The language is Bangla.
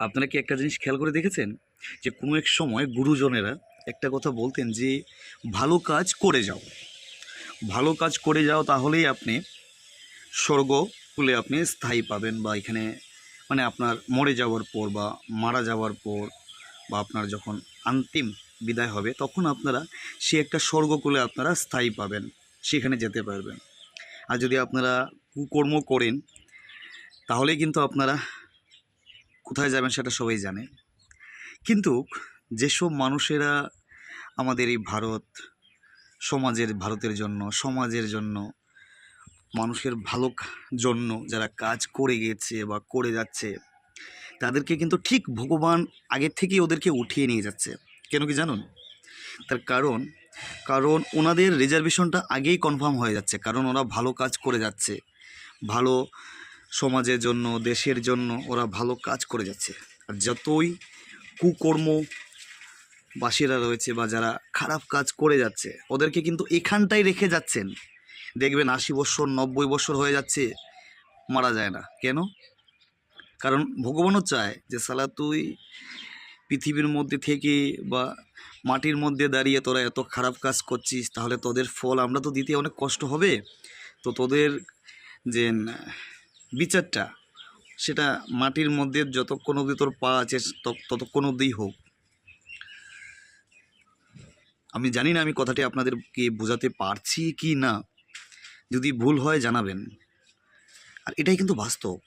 আপনারা কি একটা জিনিস খেয়াল করে দেখেছেন? যে কোনো এক সময় গুরুজনেরা একটা কথা বলতেন যে, ভালো কাজ করে যাও। ভালো কাজ করে যাও তাহলেই আপনি স্বর্গ কুলে আপনি স্থায়ী পাবেন বা এখানে মানে আপনার মরে যাওয়ার পর বা মারা যাওয়ার পর বা আপনার যখন অন্তিম বিদায় হবে, তখন আপনারা সে একটা স্বর্গকুলে আপনারা স্থায়ী পাবেন, সেখানে যেতে পারবেন। আর যদি আপনারা কুকর্ম করেন, তাহলেই কিন্তু আপনারা কোথায় যাবেন সেটা সবাই জানে। কিন্তু যেসব মানুষেরা আমাদের এই ভারত, সমাজের, ভারতের জন্য, সমাজের জন্য, মানুষের ভালো জন্য যারা কাজ করে গেছে বা করে যাচ্ছে, তাদেরকে কিন্তু ঠিক ভগবান আগের থেকেই ওদেরকে উঠিয়ে নিয়ে যাচ্ছে। কেন কি জানুন? তার কারণ কারণ ওনাদের রিজার্ভেশনটা আগেই কনফার্ম হয়ে যাচ্ছে। কারণ ওরা ভালো কাজ করে যাচ্ছে, ভালো সমাজের জন্য, দেশের জন্য ওরা ভালো কাজ করে যাচ্ছে। আর যতই কুকর্ম বাসীরা রয়েছে বা যারা খারাপ কাজ করে যাচ্ছে, ওদেরকে কিন্তু এখানটাই রেখে যাচ্ছেন। দেখবেন আশি বছর, নব্বই বছর হয়ে যাচ্ছে, মারা যায় না। কেন? কারণ ভগবানও চায় যে, সালা, তুই পৃথিবীর মধ্যে থেকে বা মাটির মধ্যে দাঁড়িয়ে তোরা এত খারাপ কাজ করছিস, তাহলে তোদের ফল আমরা তো দিতে অনেক কষ্ট হবে। তো তোদের যে বিচারটা, সেটা মাটির মধ্যে যতক্ষণ অবধি তোর পা আছে, তত- ততক্ষণ অবধিই হোক। আমি জানি না আমি কথাটি আপনাদেরকে বোঝাতে পারছি কি না। যদি ভুল হয় জানাবেন। আর এটাই কিন্তু বাস্তব।